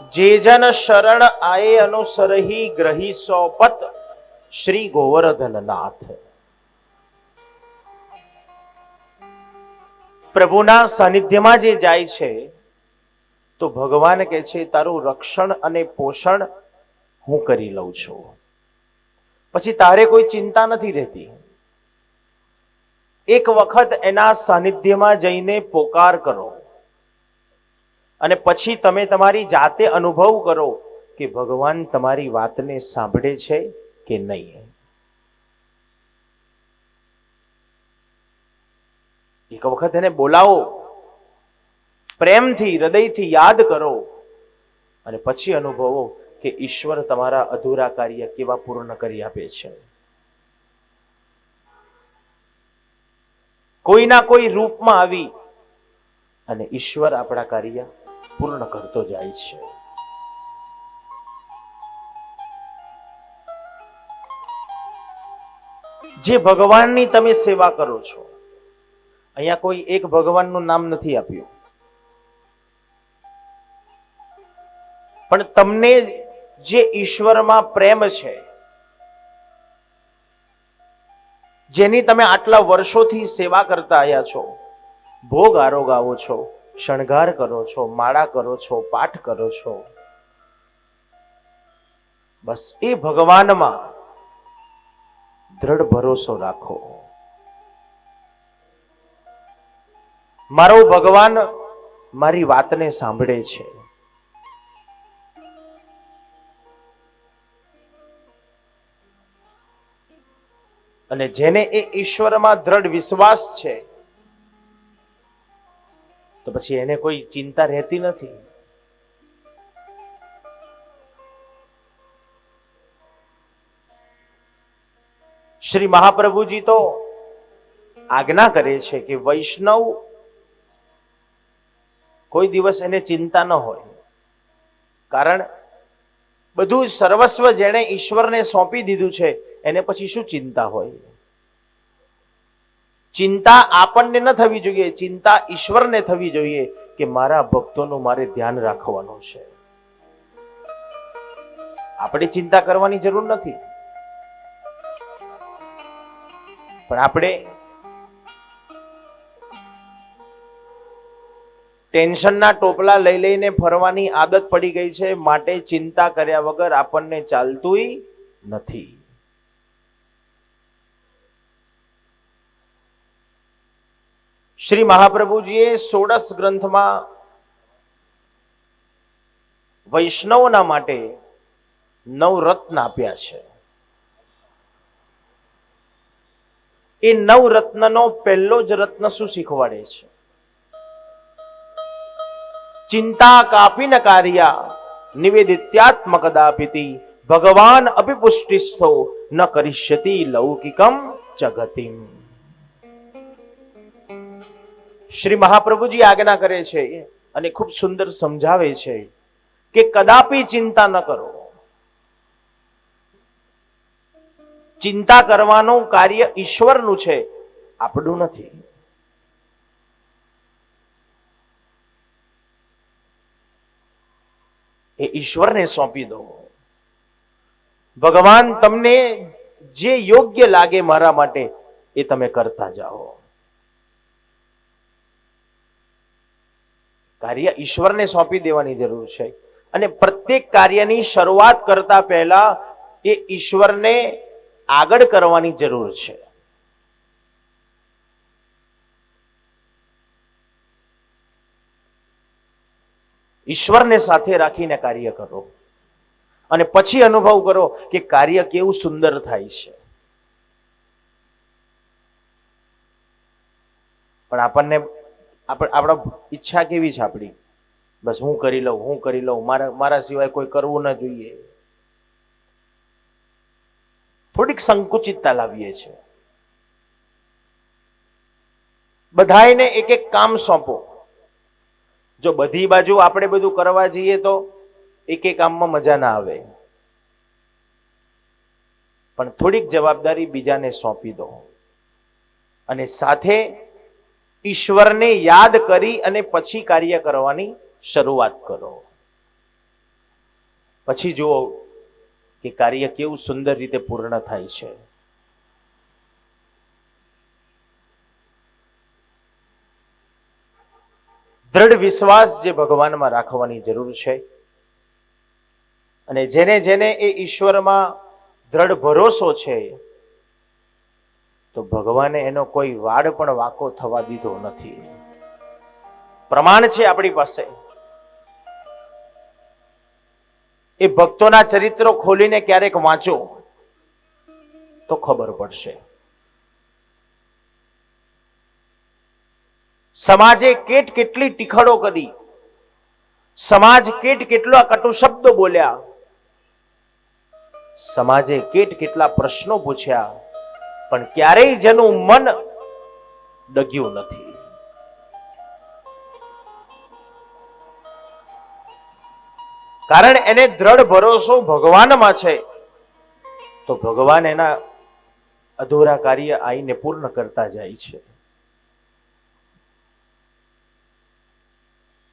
જે જન શરણ આયે અનુસરહી ગ્રહી સોપત શ્રી ગોવર્ધનનાથ. પ્રભુના સાનિધ્યમાં જે જાય છે, તો ભગવાન કે છે, તારું રક્ષણ અને પોષણ હું કરી લઉં છું. પછી તારે કોઈ ચિંતા નથી રહેતી. એક વખત એના સાનિધ્યમાં જઈને પોકાર કરો. અને પછી તમે તમારી જાતે અનુભવ કરો કે ભગવાન તમારી વાતને સાંભળે છે કે નહીં. એક વખત એને બોલાવો. પ્રેમથી, હૃદયથી યાદ કરો. અને પછી અનુભવો કે ઈશ્વર તમારા અધૂરા કાર્ય કેવા પૂર્ણ કરી આપે છે. કોઈના કોઈ રૂપમાં આવી અને ઈશ્વર આપણા કાર્ય પૂર્ણ કરતો જાય છે. જે ભગવાનની તમે સેવા કરો છો, અહીંયા કોઈ એક ભગવાનનું નામ નથી આપ્યું. પણ તમને જે ઈશ્વરમાં પ્રેમ છે, જેની તમે આટલા વર્ષોથી સેવા કરતા આવ્યા છો, ભોગ આરોગાવો છો શણગાર કરો છો, માળા કરો છો, પાઠ કરો છો. બસ એ ભગવાનમાં દ્રઢ ભરોસો રાખો. મારો ભગવાન મારી વાતને સાંભળે છે. અને જેને એ ઈશ્વરમાં દ્રઢ વિશ્વાસ છે તો પછી એને કોઈ ચિંતા રહેતી નથી? શ્રી મહાપ્રભુજી તો આજ્ઞા કરે છે કે વૈષ્ણવ કોઈ દિવસ એને ચિંતા ન હોય. કારણ બધું સર્વસ્વ જેણે ઈશ્વરને સોંપી દીધું છે, એને પછી શું ચિંતા હોય? ચિંતા આપણને ન થવી જોઈએ, ચિંતા ઈશ્વરને થવી જોઈએ કે મારા ભક્તોનું મારે ધ્યાન રાખવાનું છે. આપણે ચિંતા કરવાની જરૂર નથી. પણ આપણે ટેન્શનના ટોપલા લઈ લઈને ફરવાની આદત પડી ગઈ છે, માટે ચિંતા કર્યા વગર આપણને ચાલતુંય નથી. શ્રી મહાપ્રભુજીએ સોળસ ગ્રંથમાં વૈષ્ણવના માટે નવ રત્ન આપ્યા છે. એ નવ પહેલો જ રત્ન શું શીખવાડે છે? ચિંતા કાપી ન કાર્યા નિવેદિત્યાત્મક દાપીતી ભગવાન અભિપુષ્ટિસ્થો ન કરિષ્યતિ લૌકિકમ જગતિમ શ્રી મહાપ્રભુજી આજ્ઞા કરે છે અને ખૂબ સુંદર સમજાવે છે કે કદાપી ચિંતા ન કરો. ચિંતા કરવાનું કાર્ય ઈશ્વરનું છે, આપણું નથી. એ ઈશ્વરને સોંપી દો. ભગવાન તમને જે યોગ્ય લાગે મારા માટે, એ તમે કરતા જાઓ. કાર્ય ઈશ્વરને સોંપી દેવાની જરૂર છે. અને પ્રત્યેક કાર્યની શરૂઆત કરતા પહેલા એ ઈશ્વરને આગળ કરવાની જરૂર છે. ઈશ્વરને સાથે રાખીને કાર્ય કરો. અને પછી અનુભવ કરો કે કાર્ય કેવું સુંદર થાય છે. પણ આપણને આપણે, આપણા ઈચ્છા કેવી છે આપણી? બસ હું કરી લઉં, હું કરી લઉં, મારા મારા સિવાય કોઈ કરવું ન જોઈએ. થોડીક સંકુચિતતા લાવીએ છીએ. બધાને એક એક કામ સોંપો. જો બધી બાજુ આપણે બધું કરવા જઈએ તો એક એક કામમાં મજા ના આવે. પણ થોડીક જવાબદારી બીજાને સોંપી દો. અને સાથે ઈશ્વરને યાદ કરી અને પછી કાર્ય કરવાની શરૂઆત કરો. પછી જુઓ કે કાર્ય કેવું સુંદર રીતે પૂર્ણ થાય છે. દ્રઢ વિશ્વાસ જે ભગવાનમાં રાખવાની જરૂર છે અને જેને જેને એ ઈશ્વરમાં દ્રઢ ભરોસો છે તો ભગવાને એનો કોઈ વાડ પણ વાંકો થવા દીધો નથી. પ્રમાણ છે આપણી પાસે. એ ભક્તોના ચરિત્રો ખોલીને ક્યારેક વાંચો તો ખબર પડશે. સમાજે કેટ કેટલી ટીખડો કરી. સમાજ કેટ કેટલા કટુ શબ્દો બોલ્યા. સમાજે કેટ કેટલા પ્રશ્નો પૂછ્યા. પણ ક્યારેય જેનું મન ડગ્યું નથી. કારણ એને દ્રઢ ભરોસો ભગવાનમાં છે, તો ભગવાન એના અધૂરા કાર્ય આઈને પૂર્ણ કરતા જાય છે.